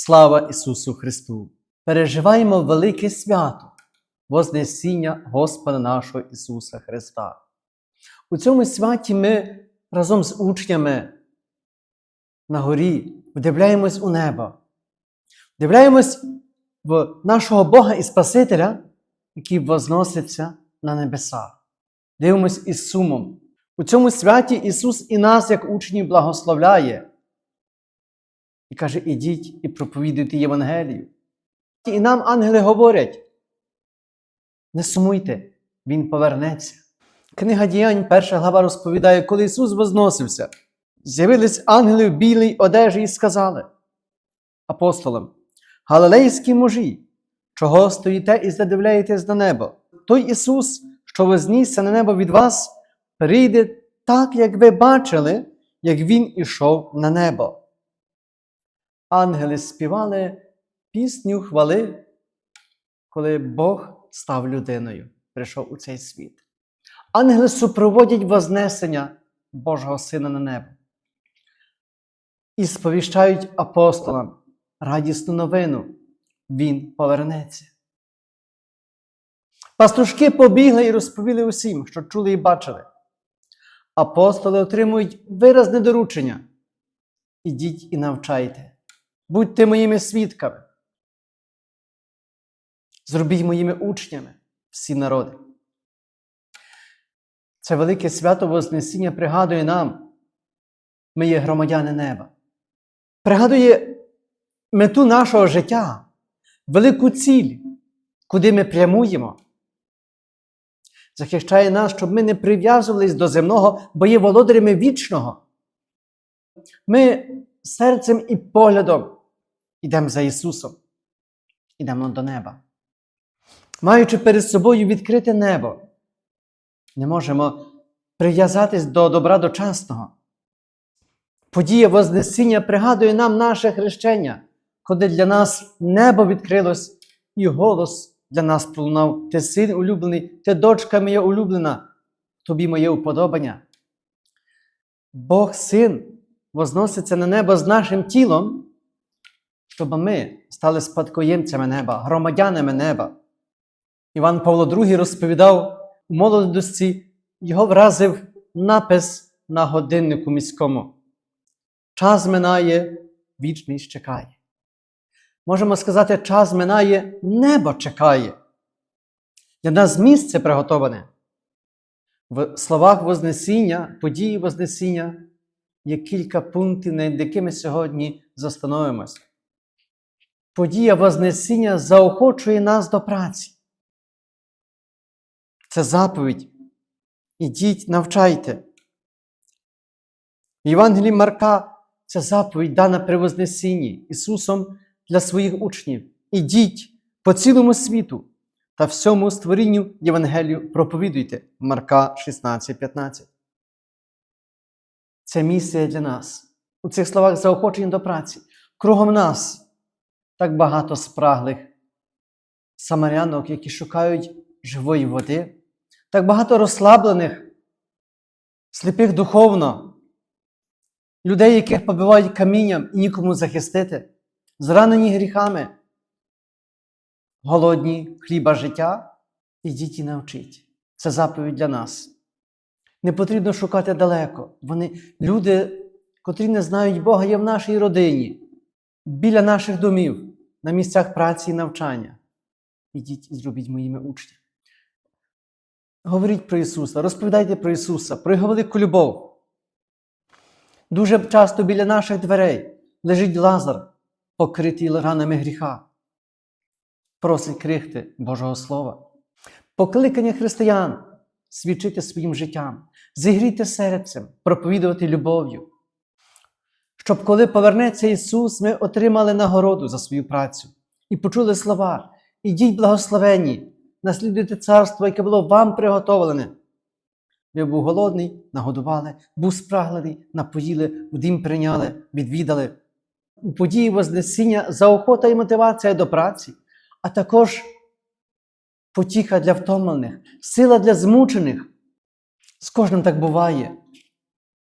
Слава Ісусу Христу! Переживаємо велике свято Вознесіння Господа нашого Ісуса Христа. У цьому святі ми разом з учнями на горі вдивляємось у небо, вдивляємось в нашого Бога і Спасителя, який возноситься на небеса. Дивимось із сумом. У цьому святі Ісус і нас, як учнів, благословляє. І каже: ідіть і проповідуйте Євангелію. І нам ангели говорять: не сумуйте, Він повернеться. Книга діянь, перша глава розповідає, коли Ісус возносився, з'явились ангели в білій одежі і сказали апостолам: Галилейські мужі, чого стоїте і задивляєтесь на небо? Той Ісус, що вознісся на небо від вас, прийде так, як ви бачили, як Він ішов на небо. Ангели співали пісню хвали, коли Бог став людиною, прийшов у цей світ. Ангели супроводять Вознесення Божого Сина на небо і сповіщають апостолам радісну новину. Він повернеться. Пастушки побігли і розповіли усім, що чули і бачили. Апостоли отримують виразне доручення. Ідіть і навчайте. Будьте моїми свідками. Зробіть моїми учнями всі народи. Це велике свято Вознесіння пригадує нам, ми є громадяни неба. Пригадує мету нашого життя, велику ціль, куди ми прямуємо. Захищає нас, щоб ми не прив'язувались до земного, бо є володарями вічного. Ми серцем і поглядом йдемо за Ісусом, йдемо до неба. Маючи перед собою відкрите небо, не можемо прив'язатись до добра дочасного. Подія Вознесіння пригадує нам наше хрещення, коли для нас небо відкрилось, і голос для нас пролунав: Ти син улюблений, ти дочка моя улюблена, тобі моє уподобання. Бог син возноситься на небо з нашим тілом, щоб ми стали спадкоємцями неба, громадянами неба. Іван Павло II розповідав у молодості, його вразив напис на годиннику міському. Час минає, вічність чекає. Можемо сказати, час минає, небо чекає. Для нас місце приготоване. В словах Вознесіння, події Вознесіння є кілька пунктів, над якими сьогодні застановимося. Подія Вознесіння заохочує нас до праці. Це заповідь. Ідіть, навчайте. В Євангелії Марка це заповідь дана при Вознесінні Ісусом для своїх учнів. Ідіть по цілому світу та всьому створінню Євангелію проповідуйте. Марка 16,15. Це місія для нас. У цих словах заохочення до праці. Кругом нас так багато спраглих самарянок, які шукають живої води, так багато розслаблених, сліпих духовно, людей, яких побивають камінням і нікому захистити, зранені гріхами, голодні хліба життя, ідіть і навчіть. Це заповідь для нас. Не потрібно шукати далеко. Вони, люди, котрі не знають Бога, є в нашій родині, біля наших домів, на місцях праці і навчання. Ідіть і зробіть моїми учнями. Говоріть про Ісуса, розповідайте про Ісуса, про Його велику любов. Дуже часто біля наших дверей лежить Лазар, покритий ранами гріха. Просить крихти Божого Слова. Покликання християн свідчити своїм життям, зігріти серцем, проповідувати любов'ю. Щоб коли повернеться Ісус, ми отримали нагороду за свою працю і почули слова: Ідіть благословенні, наслідуйте царство, яке було вам приготовлене. Ви був голодний, нагодували, був спраглений, напоїли, в дім прийняли, відвідали. У події Вознесіння заохота і мотивація до праці, а також потіха для втомлених, сила для змучених. З кожним так буває.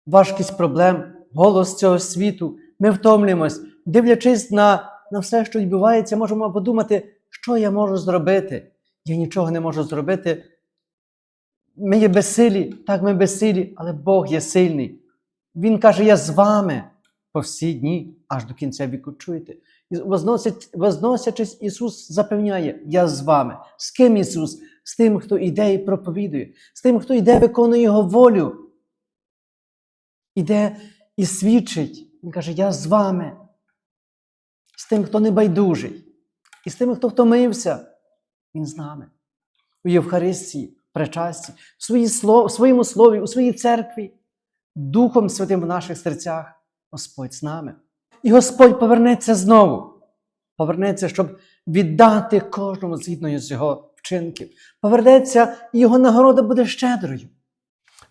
Важкість проблем, голос цього світу. Ми втомлюємось, дивлячись на на все, що відбувається, можемо подумати, що я можу зробити. Я нічого не можу зробити. Ми є безсилі, так ми безсилі, але Бог є сильний. Він каже: Я з вами по всі дні, аж до кінця віку чуєте. І возносячись, Ісус запевняє: Я з вами. З ким Ісус? З тим, хто йде і проповідує, з тим, хто йде, виконує Його волю. Іде і свідчить. Він каже: Я з вами. З тим, хто не байдужий, і з тим, хто втомився, Він з нами. У Євхаристії, причасті, в, своїй слов, в своєму слові, у своїй церкві, Духом Святим в наших серцях, Господь з нами. І Господь повернеться знову. Повернеться, щоб віддати кожному згідно з його вчинків. Повернеться, і його нагорода буде щедрою.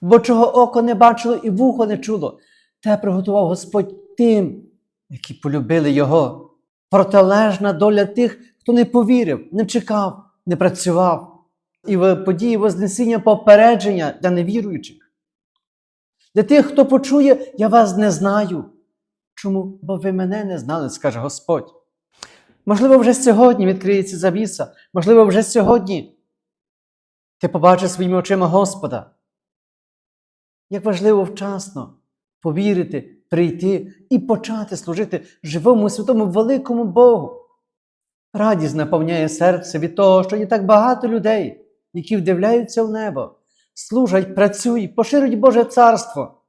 Бо чого око не бачило і вухо не чуло, те приготував Господь тим, які полюбили Його. Протилежна доля тих, хто не повірив, не чекав, не працював. І в події Вознесіння попередження для невіруючих. Для тих, хто почує, я вас не знаю. Чому? Бо ви мене не знали, скаже Господь. Можливо, вже сьогодні відкриється завіса, можливо, вже сьогодні ти побачиш своїми очима Господа. Як важливо вчасно повірити, прийти і почати служити живому святому великому Богу. Радість наповняє серце від того, що є так багато людей, які вдивляються в небо, служать, працюють, поширюють Боже царство.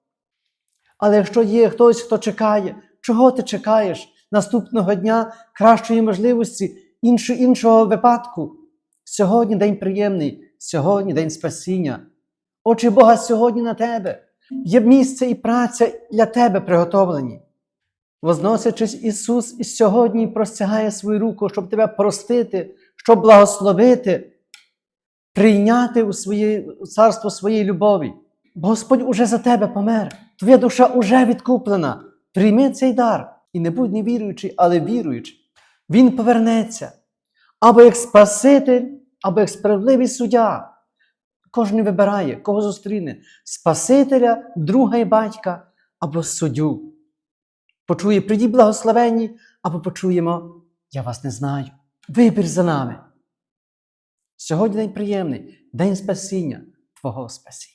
Але якщо є хтось, хто чекає, чого ти чекаєш наступного дня кращої можливості, іншого, іншого випадку? Сьогодні день приємний, сьогодні день спасіння. Очі Бога сьогодні на тебе. Є місце і праця для тебе приготовлені. Возносячись, Ісус і сьогодні простягає свою руку, щоб тебе простити, щоб благословити, прийняти у своє у царство своєї любові. Бо Господь уже за тебе помер. Твоя душа уже відкуплена. Прийми цей дар і не будь невіруючий, але віруючий. Він повернеться або як Спаситель, або як справедливий суддя. Кожен вибирає, кого зустріне Спасителя, друга і батька або суддю. Почує, прийдіть благословенні, або почуємо, я вас не знаю. Вибір за нами. Сьогодні день приємний, день спасіння, Твого спасіння.